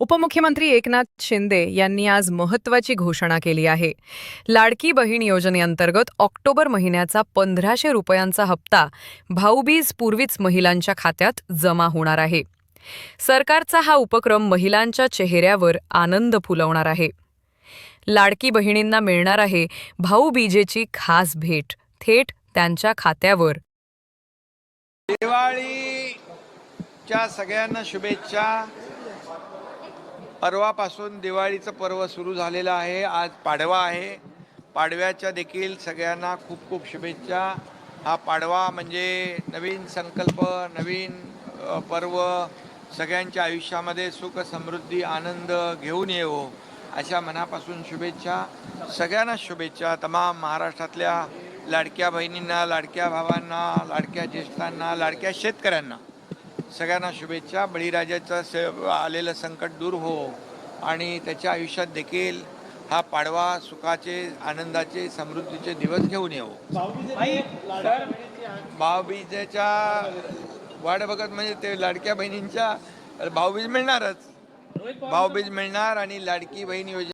उपमुख्यमंत्री एकनाथ शिंदे यांनी आज महत्त्वाची घोषणा केली आहे. लाडकी बहीण योजनेअंतर्गत ऑक्टोबर महिन्याचा पंधराशे रुपयांचा हप्ता भाऊबीज पूर्वीच महिलांच्या खात्यात जमा होणार आहे. सरकारचा हा उपक्रम महिलांच्या चेहऱ्यावर आनंद फुलवणार आहे. लाडकी बहिणींना मिळणार आहे भाऊबीजेची खास भेट. थेट त्यांच्या खात्यावर. दिवाळीच्या सगळ्यांना शुभेच्छा. परवापासून दिवाळीचं पर्व सुरू झालेलं आहे. आज पाडवा आहे. पाडव्याच्या देखील सगळ्यांना खूप खूप शुभेच्छा. हा पाडवा म्हणजे नवीन संकल्प नवीन पर्व सगळ्यांच्या आयुष्यामध्ये सुख समृद्धी आनंद घेऊन येवो अशा मनापासून शुभेच्छा. सगळ्यांना शुभेच्छा. तमाम महाराष्ट्रातल्या लाडक्या बहिणींना लाडक्या भावांना लाडक्या ज्येष्ठांना लाडक्या शेतकऱ्यांना. सगळ्यांना शुभेच्छा. बळीराजाचं से आलेलं संकट दूर हो आणि त्याच्या आयुष्यात देखील हा पाडवा सुखाचे आनंदाचे समृद्धीचे दिवस घेऊन येऊ भाऊबीजेच्या वाट बघत म्हणजे ते लाडक्या बहिणींच्या भाऊबीज मिळणारच. भाऊबीज मिळणार आणि लाडकी बहीण योजना